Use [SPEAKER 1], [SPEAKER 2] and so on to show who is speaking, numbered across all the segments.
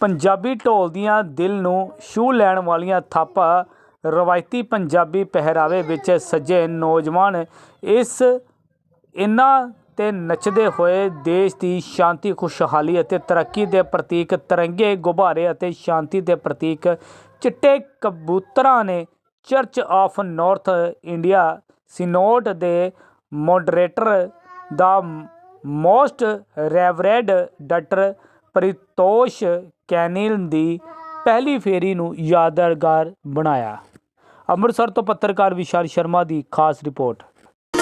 [SPEAKER 1] ਪੰਜਾਬੀ ਢੋਲ ਦੀਆਂ ਦਿਲ ਨੂੰ ਛੂਹ ਲੈਣ ਵਾਲੀਆਂ ਥਾਪਾਂ ਰਵਾਇਤੀ ਪੰਜਾਬੀ ਪਹਿਰਾਵੇ ਵਿੱਚ ਸਜੇ ਨੌਜਵਾਨ ਇਸ ਇਹਨਾਂ ਤੇ ਨੱਚਦੇ ਹੋਏ ਦੇਸ਼ ਦੀ ਸ਼ਾਂਤੀ, ਖੁਸ਼ਹਾਲੀ ਅਤੇ ਤਰੱਕੀ ਦੇ ਪ੍ਰਤੀਕ ਤਿਰੰਗੇ ਗੁਬਾਰੇ ਅਤੇ ਸ਼ਾਂਤੀ ਦੇ ਪ੍ਰਤੀਕ ਚਿੱਟੇ ਕਬੂਤਰਾਂ ਨੇ church of north India synod ਦੇ ਮੋਡਰੇਟਰ ਦਾ ਮੋਸਟ ਰੈਵਰੈਂਡ ਡਾਕਟਰ ਪ੍ਰਿਤੋਸ਼ ਕੈਨਿਲ ਦੀ ਪਹਿਲੀ ਫੇਰੀ ਨੂੰ ਯਾਦਗਾਰ ਬਣਾਇਆ। ਅੰਮ੍ਰਿਤਸਰ ਤੋਂ ਪੱਤਰਕਾਰ ਵਿਸ਼ਾਲ ਸ਼ਰਮਾ ਦੀ ਖਾਸ ਰਿਪੋਰਟ।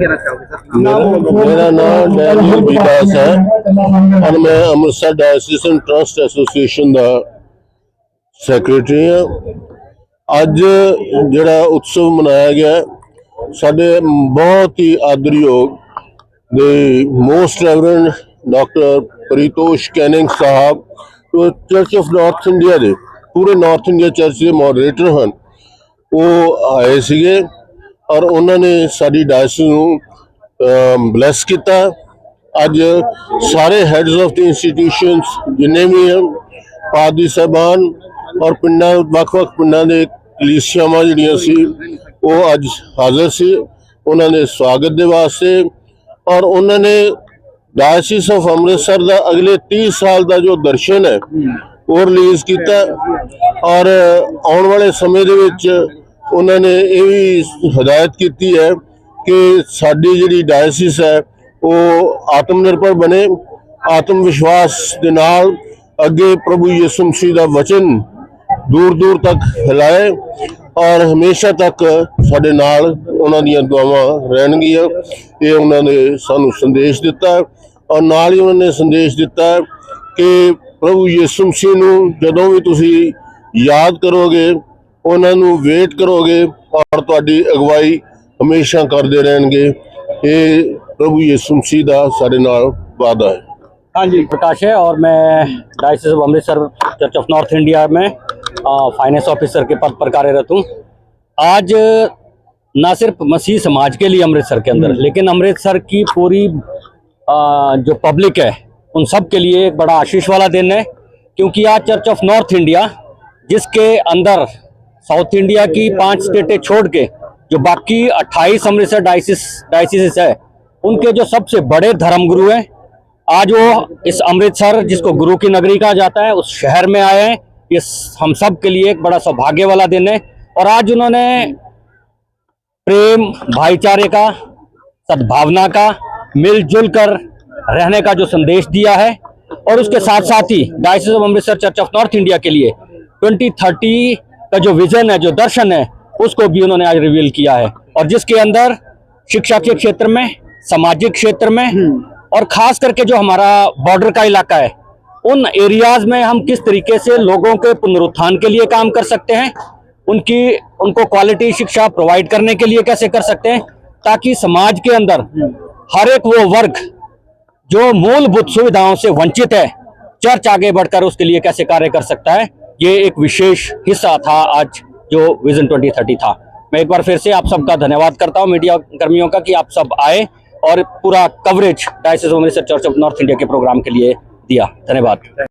[SPEAKER 2] ਕਹਿਣਾ ਚਾਹੋਗੇ ਸਰ?
[SPEAKER 3] ਮੇਰਾ ਨਾਮ ਡੈਨੀਅਲ ਵਿਕਾਸ ਹੈ। ਔਰ ਮੈਂ ਅੰਮ੍ਰਿਤਸਰ ਡਾਇਓਸੀਸਨ ਟਰਸਟ ਐਸੋਸੀਏਸ਼ਨ ਦਾ ਸੈਕਟਰੀ ਹਾਂ। ਅੱਜ ਜਿਹੜਾ ਉਤਸਵ ਮਨਾਇਆ ਗਿਆ ਸਾਡੇ ਬਹੁਤ ਹੀ ਆਦਰਯੋਗ ਦੇ most reverend doctor Pritosh Canning ਸਾਹਿਬ ਜੋ ਚਰਚ ਆਫ ਨਾਰਥ ਇੰਡੀਆ ਦੇ ਪੂਰੇ ਨਾਰਥ ਇੰਡੀਆ ਚਰਚ ਦੇ ਮੋਡਰੇਟਰ ਹਨ। ਉਹ ਆਏ ਸੀਗੇ। ਔਰ ਉਹਨਾਂ ਨੇ ਸਾਡੀ ਡਾਇਸਿਸ ਨੂੰ ਬਲੈਸ ਕੀਤਾ। ਅੱਜ ਸਾਰੇ ਹੈਡਸ ਆਫ ਦੀ ਇੰਸਟੀਟਿਊਸ਼ਨਸ ਜਿੰਨੇ ਵੀ ਹਨ ਪਾਦੀ ਸਾਹਿਬਾਨ ਔਰ ਪਿੰਡਾਂ, ਵੱਖ-ਵੱਖ ਪਿੰਡਾਂ ਦੇ ਕਲੀਸਿਆਵਾਂ ਜਿਹੜੀਆਂ ਸੀ, ਉਹ ਅੱਜ ਹਾਜ਼ਰ ਸੀ। ਉਹਨਾਂ ਦੇ ਸਵਾਗਤ ਦੇ ਵਾਸਤੇ ਔਰ ਉਹਨਾਂ ਨੇ ਡਾਇਸਿਸ ਆਫ ਅੰਮ੍ਰਿਤਸਰ ਦਾ ਅਗਲੇ 30 ਸਾਲ ਦਾ ਜੋ ਦਰਸ਼ਨ ਹੈ, ਉਹ ਰਿਲੀਜ਼ ਕੀਤਾ। ਔਰ ਆਉਣ ਵਾਲੇ ਸਮੇਂ ਦੇ ਵਿੱਚ ਉਹਨਾਂ ਨੇ ਇਹ ਵੀ ਹਦਾਇਤ ਕੀਤੀ ਹੈ ਕਿ ਸਾਡੀ ਜਿਹੜੀ ਡਾਇਸਿਸ ਹੈ, ਉਹ ਆਤਮ ਨਿਰਭਰ ਬਣੇ, ਆਤਮ ਵਿਸ਼ਵਾਸ ਦੇ ਨਾਲ ਅੱਗੇ ਪ੍ਰਭੂ ਯਿਸੂ ਮਸੀਹ ਦਾ ਵਚਨ ਦੂਰ ਦੂਰ ਤੱਕ ਫੈਲਾਏ ਔਰ ਹਮੇਸ਼ਾ ਤੱਕ ਸਾਡੇ ਨਾਲ ਉਹਨਾਂ ਦੀਆਂ ਦੁਆਵਾਂ ਰਹਿਣਗੀਆਂ। ਇਹ ਉਹਨਾਂ ਨੇ ਸਾਨੂੰ ਸੰਦੇਸ਼ ਦਿੱਤਾ ਔਰ ਨਾਲ ਹੀ ਉਹਨਾਂ ਨੇ ਸੰਦੇਸ਼ ਦਿੱਤਾ ਕਿ ਪ੍ਰਭੂ ਯਿਸੂ ਮਸੀਹ ਨੂੰ ਜਦੋਂ ਵੀ ਤੁਸੀਂ ਯਾਦ ਕਰੋਗੇ ਉਹਨਾਂ ਨੂੰ ਵੇਟ ਕਰੋਗੇ ਔਰ ਤੁਹਾਡੀ ਅਗਵਾਈ ਹਮੇਸ਼ਾ ਕਰਦੇ ਰਹਿਣਗੇ ਇਹ ਪ੍ਰਭੂ ਯਿਸੂ ਮਸੀਹ ਦਾ ਸਾਡੇ ਨਾਲ ਵਾਅਦਾ ਹੈ
[SPEAKER 2] ਹਾਂਜੀ
[SPEAKER 4] ਪ੍ਰਕਾਸ਼ है और मैं diocese of Amritsar church of north India में फाइनेंस ऑफिसर के पद पर कार्यरत हूँ आज ना सिर्फ मसीह समाज के लिए अमृतसर के अंदर लेकिन अमृतसर की पूरी आ, जो पब्लिक है उन सब के लिए एक बड़ा आशीष वाला दिन है क्योंकि आज चर्च ऑफ नॉर्थ इंडिया जिसके अंदर साउथ इंडिया की पाँच स्टेटें छोड़ के जो बाकी 28 अमृतसर डाइसिस डाइसिस है, उनके जो सबसे बड़े धर्मगुरु हैं, आज वो इस अमृतसर, जिसको गुरु की नगरी कहा जाता है, उस शहर में आए हैं। ये हम सब के लिए एक बड़ा सौभाग्य वाला दिन है। और आज उन्होंने प्रेम, भाईचारे का, सद्भावना का, मिलजुल कर रहने का जो संदेश दिया है, और उसके साथ साथ ही diocese of Amritsar Church of North India के लिए 2030 का जो विजन है जो दर्शन है उसको भी उन्होंने आज रिवील किया है। और जिसके अंदर शिक्षा के क्षेत्र में सामाजिक क्षेत्र में और खास करके जो हमारा बॉर्डर का इलाका है उन एरियाज़ में हम किस तरीके से लोगों के पुनरुत्थान के लिए काम कर सकते हैं उनकी उनको क्वालिटी शिक्षा प्रोवाइड करने के लिए कैसे कर सकते हैं ताकि समाज के अंदर हर एक वो वर्ग जो मूलभूत सुविधाओं से वंचित है चर्च आगे बढ़कर उसके लिए कैसे कार्य कर सकता है ये एक विशेष हिस्सा था आज जो विजन 2030 था। मैं एक बार फिर से आप सबका धन्यवाद करता हूँ मीडिया कर्मियों का कि आप सब आए और पूरा coverage diocese Church of North India के प्रोग्राम के लिए दिया। धन्यवाद।